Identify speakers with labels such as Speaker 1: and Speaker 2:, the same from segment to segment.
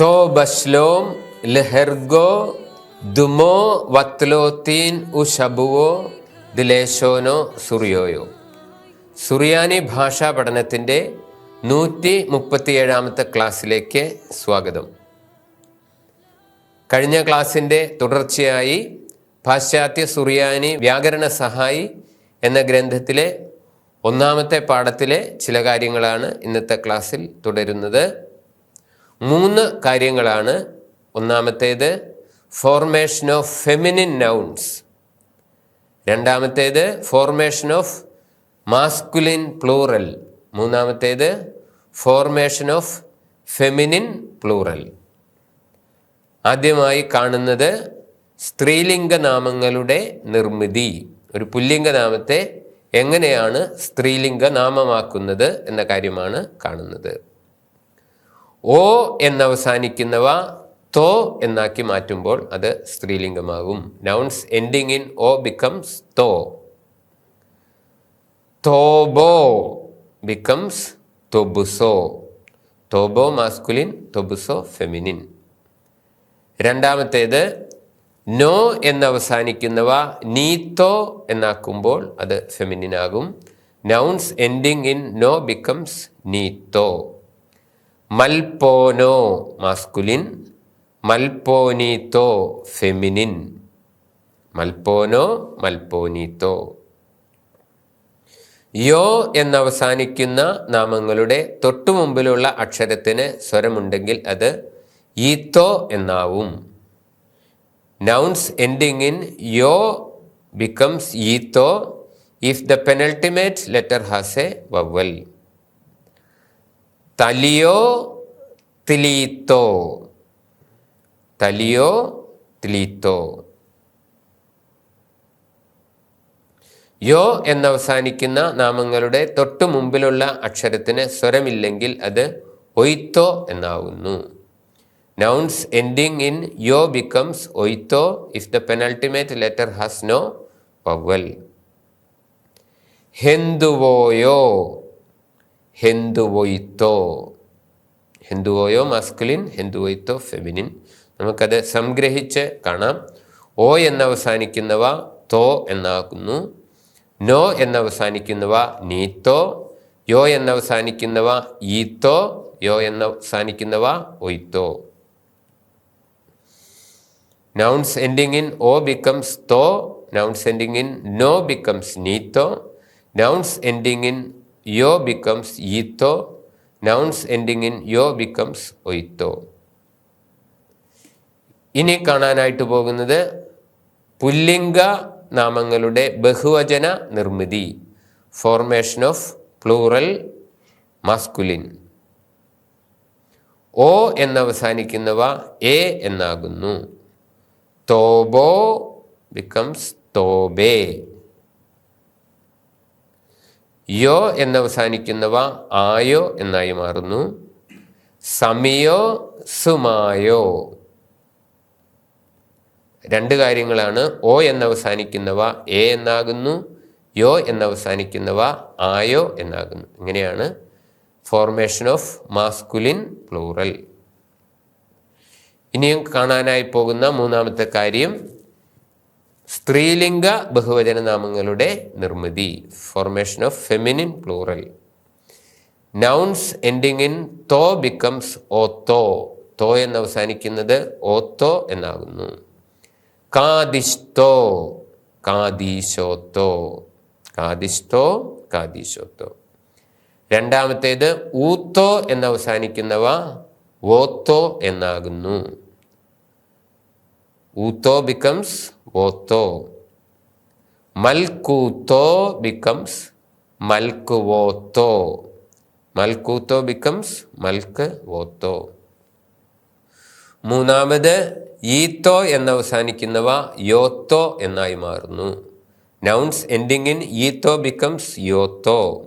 Speaker 1: തോ ബശ്ലോം ലഹെർഗോ ദുമോ വത്ലോത്തീൻ ഉ ഷബുവോ ദിലേശോനോ സുറിയോയോ സുറിയാനി ഭാഷാ പഠനത്തിന്റെ നൂറ്റി മുപ്പത്തിയേഴാമത്തെ ക്ലാസ്സിലേക്ക് സ്വാഗതം. കഴിഞ്ഞ ക്ലാസ്സിന്റെ തുടർച്ചയായി പാശ്ചാത്യ സുറിയാനി വ്യാകരണ സഹായി എന്ന ഗ്രന്ഥത്തിലെ ഒന്നാമത്തെ പാഠത്തിലെ ചില കാര്യങ്ങളാണ് ഇന്നത്തെ ക്ലാസ്സിൽ തുടരുന്നത്. മൂന്ന് കാര്യങ്ങളാണ്. ഒന്നാമത്തേത് ഫോർമേഷൻ ഓഫ് ഫെമിനിൻ നൗൺസ് രണ്ടാമത്തേത് ഫോർമേഷൻ ഓഫ് മാസ്കുലിൻ പ്ലൂറൽ മൂന്നാമത്തേത് ഫോർമേഷൻ ഓഫ് ഫെമിനിൻ പ്ലൂറൽ ആദ്യമായി കാണുന്നത് സ്ത്രീലിംഗ നാമങ്ങളുടെ നിർമ്മിതി. ഒരു പുല്ലിംഗനാമത്തെ എങ്ങനെയാണ് സ്ത്രീലിംഗ നാമമാക്കുന്നത് എന്ന കാര്യമാണ് കാണുന്നത്. ഓ എന്നവസാനിക്കുന്നവ തോ എന്നാക്കി മാറ്റുമ്പോൾ അത് സ്ത്രീലിംഗമാകും. നൗൺസ് എൻഡിങ് ഇൻ ഓ ബിക്കംസ് തോ. തോബോ ബിക്കംസ് തൊബുസോ. തോബോ മാസ്കുലിൻ തൊബുസോ ഫെമിനിൻ രണ്ടാമത്തേത് നോ എന്നവസാനിക്കുന്നവ നീത്തോ എന്നാക്കുമ്പോൾ അത് ഫെമിനിൻ ആകും. നൗൺസ് എൻഡിങ് ഇൻ നോ ബിക്കംസ് നീത്തോ മൽപോനോ മാസ്കുലിൻ മൽപോനീത്തോ ഫെമിനിൻ മൽപോനോ മൽപോനീത്തോ യോ എന്നവസാനിക്കുന്ന നാമങ്ങളുടെ തൊട്ടു മുമ്പിലുള്ള അക്ഷരത്തിന് സ്വരമുണ്ടെങ്കിൽ അത് ഈത്തോ എന്നാവും. നൗൺസ് എൻഡിങ് ഇൻ യോ becomes ഈത്തോ if the penultimate letter has a vowel തലിയോ തിലീത്തോ? തലിയോ തിലീത്തോ? യോ എന്നവസാനിക്കുന്ന നാമങ്ങളുടെ തൊട്ടു മുമ്പിലുള്ള അക്ഷരത്തിന് സ്വരമില്ലെങ്കിൽ അത് ഒയ്ത്തോ എന്നാവുന്നു. നൗൺസ് എൻഡിങ് ഇൻ യോ becomes ഒയ്ത്തോ if the penultimate letter has no vowel ഹെന്തുവോയോ? ഹെന്തുവൊയ്ത്തോ ഹെന്തുവോയോ മാസ്കുലിൻ ഹെന്തുവൊയ്ത്തോ ഫെമിനിൻ നമുക്കത് സംഗ്രഹിച്ച് കാണാം. ഓ എന്നവസാനിക്കുന്നവ തോ എന്നാകുന്നു. നോ എന്നവസാനിക്കുന്നവ നീത്തോ. യോ എന്നവസാനിക്കുന്നവ ഈത്തോ. യോ എന്നവസാനിക്കുന്നവ ഒയ്ത്തോ. നൗൺസ് എൻഡിങ് ഇൻ ഓ ബിക്കംസ് തോ നൗൺസ് എൻഡിങ് ഇൻ നോ ബിക്കംസ് നീത്തോ നൗൺസ് എൻഡിങ് ഇൻ യോ ബിക്കംസ് ഈത്തോ നൗൺസ് എൻഡിങ് ഇൻ യോ ബിക്കംസ് ഒയ്ത്തോ ഇനി കാണാനായിട്ട് പോകുന്നത് പുല്ലിംഗ നാമങ്ങളുടെ ബഹുവചന നിർമ്മിതി. ഫോർമേഷൻ ഓഫ് പ്ലൂറൽ മസ്കുലിൻ ഓ എന്നവസാനിക്കുന്നവ എ എന്നാകുന്നു. തോബോ ബിക്കംസ് തോബേ. യോ എന്നവസാനിക്കുന്നവ ആയോ എന്നായി മാറുന്നു. സമിയോ സുമായോ. രണ്ട് കാര്യങ്ങളാണ് ഓ എന്നവസാനിക്കുന്നവ എ എന്നാകുന്നു യോ എന്നവസാനിക്കുന്നവ ആയോ എന്നാകുന്നു. ഇങ്ങനെയാണ് ഫോർമേഷൻ ഓഫ് മാസ്കുലിൻ പ്ലൂറൽ ഇനിയും കാണാനായി പോകുന്ന മൂന്നാമത്തെ കാര്യം സ്ത്രീലിംഗ ബഹുവചന നാമങ്ങളുടെ നിർമ്മിതി formation of feminine plural nouns ending in തോ ബിക്കംസ് ഓ തോ തോ എന്ന് അവസാനിക്കുന്നത് ഓ തോ എന്നാകുന്നു. കാദിഷ്തോ കാദീശോത്തോ കാദിഷ്തോ കാദീശോത്തോ രണ്ടാമത്തേത് ഊത്തോ എന്ന് അവസാനിക്കുന്നവ ഓത്തോ എന്നാകുന്നു. ഊത്തോ ബിക്കംസ് ഓത്തോ മൽക്കൂത്തോ ബിക്കംസ് മൽക്ക് വോത്തോ മൽക്കൂത്തോ ബിക്കംസ് മൽക്ക് വോത്തോ മൂന്നാമത് ഈത്തോ എന്ന് അവസാനിക്കുന്നവ യോത്തോ എന്നായി മാറുന്നു. നൗൺസ് എൻഡിങ് ഇൻ ഈത്തോ ബിക്കംസ് യോത്തോ.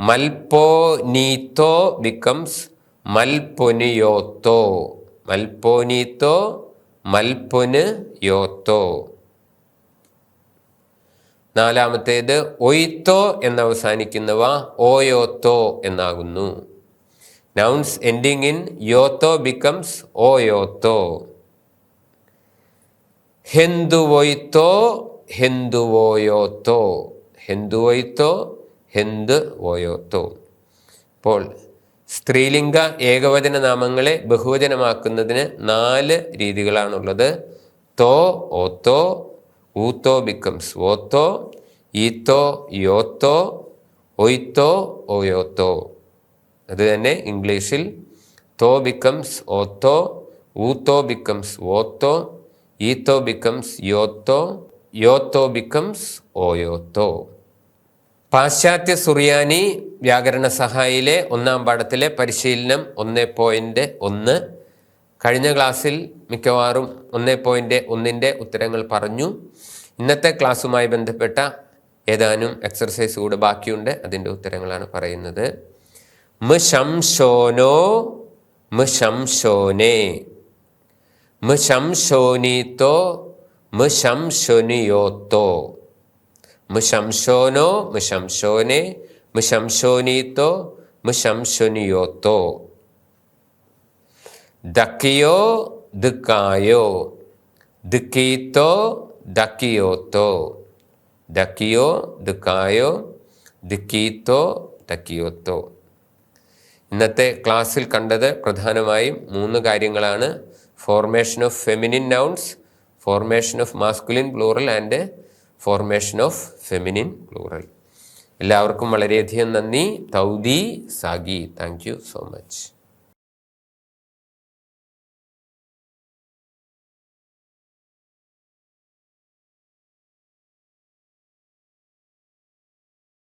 Speaker 1: മൽപ്പോ നീത്തോ ബിക്കംസ് മൽപ്പൊനിയോത്തോ മൽപ്പോനീത്തോ മൽപ്പൊന് യോത്തോ. നാലാമത്തേത് ഒയ്ത്തോ എന്നവസാനിക്കുന്നവ ഓയോത്തോ എന്നാകുന്നു. നൗൺസ് എൻഡിങ് ഇൻ യോത്തോ ബിക്കംസ് ഓയോത്തോ. യോത്തോ ഹെന്തുവോയ്ത്തോ. ഹെന്തുവോയോത്തോ ഹെന്തുവോയ്ത്തോ. ഹെന്ത് വോയോത്തോ അപ്പോൾ സ്ത്രീലിംഗ ഏകവചന നാമങ്ങളെ ബഹുവചനമാക്കുന്നതിന് നാല് രീതികളാണുള്ളത്. തോ ഓത്തോ ഊത്തോ ബിക്കംസ്. ഓത്തോ ഈത്തോ യോത്തോ ഒയ്ത്തോ ഓയോത്തോ അത് തന്നെ ഇംഗ്ലീഷിൽ തോ ബിക്കംസ് ഓത്തോ ഊത്തോ ബിക്കംസ് ഓത്തോ ഈത്തോ ബിക്കംസ് യോത്തോ യോത്തോ ബിക്കംസ് ഓയോത്തോ. പാശ്ചാത്യ സുറിയാനി വ്യാകരണ സഹായിയിലെ ഒന്നാം പാഠത്തിലെ പരിശീലനം ഒന്ന് പോയിന്റ് ഒന്ന്. കഴിഞ്ഞ ക്ലാസ്സിൽ മിക്കവാറും ഒന്ന് പോയിന്റ് ഒന്നിന്റെ ഉത്തരങ്ങൾ പറഞ്ഞു. ഇന്നത്തെ ക്ലാസ്സുമായി ബന്ധപ്പെട്ട ഏതാനും എക്സർസൈസ് കൂടെ ബാക്കിയുണ്ട്. അതിന്റെ ഉത്തരങ്ങളാണ് പറയുന്നത്. മ് ശംശോനോ മ് ശംശോനെ മ് ശംശോനീത്തോ മ് ശംശോനിയോത്തോ മ് ശംശോനോ മ് ശംശോനെ മ് ശംശോനീത്തോ മ് ശംശോനിയോത്തോ ദക്കിയോ ദിക്കായോ ദിക്കീത്തോ ദക്കിയോത്തോ ദക്കിയോ ദിക്കായോ ദിക്കീത്തോ ദക്കിയോത്തോ ഇന്നത്തെ ക്ലാസ്സിൽ കണ്ടത് പ്രധാനമായും മൂന്ന് കാര്യങ്ങളാണ്. Formation of feminine nouns formation of masculine plural and formation of feminine plural എല്ലാവർക്കും വളരെയധികം നന്ദി. തൗദി സാഗി. Thank so much.